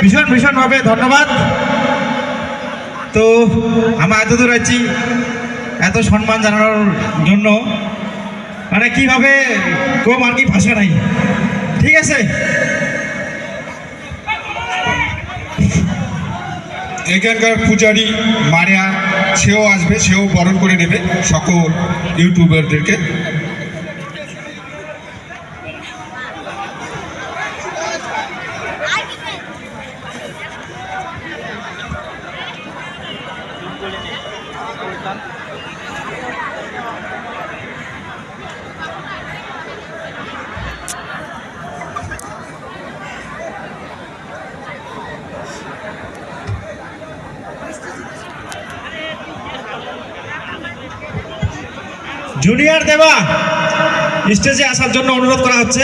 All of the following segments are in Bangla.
ভীষণ ভীষণভাবে ধন্যবাদ। তো আমরা এত দূর আছি, এত সম্মান জানানোর জন্য। মানে কীভাবে কম আর কি ভাষা নাই। ঠিক আছে? এখানকার পূজারি মারিয়া, সেও আসবে, সেও বরণ করে নেবে সকল ইউটিউবারদেরকে জুনিয়র দেবা স্টেজে আসার জন্য অনুরোধ করা হচ্ছে।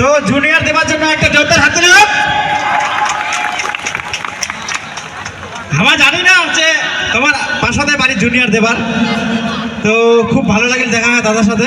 তো জুনিয়র দেবার জন্য একটা জোরদার হাত হোক। আমরা জানি না যে তোমার পাশাতে বাড়ি জুনিয়র দেবার। তো খুব ভালো লাগল দেখা হয় দাদার সাথে।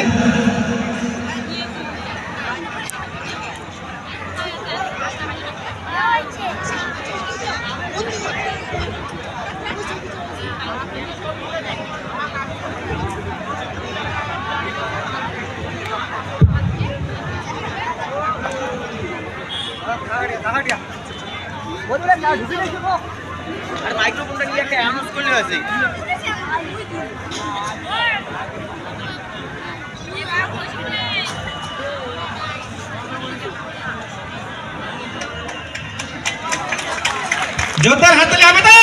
আর মাইক্রোফোনটা নিয়ে একটা অ্যানাউন্স করলে আছে জোরদার হাত তুলে হবে তো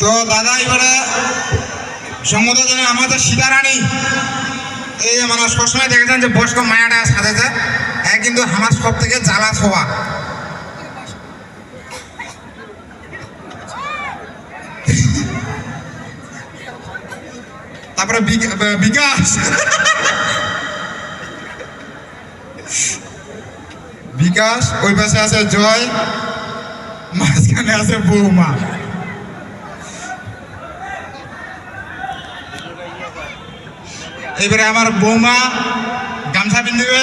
তো দাদা, এবারে সম্মত জানেন আমাদের সীতারানী, এই মানে সবসময় দেখেছেন যে বয়স্ক মায়াটা সাজেছে হ্যাঁ কিন্তু আমার সব থেকে জ্বালা শোভা তারপরে বিক- বিকাশ। বিকাশ, ওই পাশে আছে জয়, মাঝখানে আছে বৌমা। এবারে আমার বৌমা গামছা পিন্ধিবে,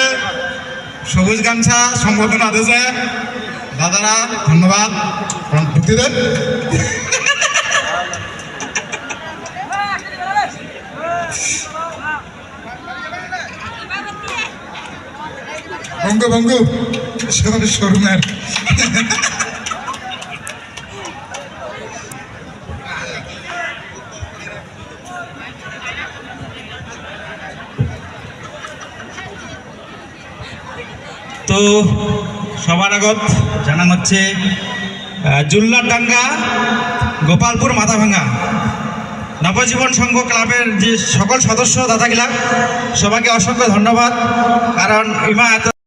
সবুজ গামছা সম্বোধনা দিয়েছে। দাদারা, ধন্যবাদ। ঢুকতে দেন। বঙ্গ ভঙ্গু শোরুমের তো সবার আগত জানা হচ্ছে জুল্লারডাঙ্গা, গোপালপুর মাথাভাঙ্গা। নবজীবন সংঘ ক্লাবের যে সকল সদস্য দাদাগিলা, সবাইকে অসংখ্য ধন্যবাদ। কারণ ইমা এত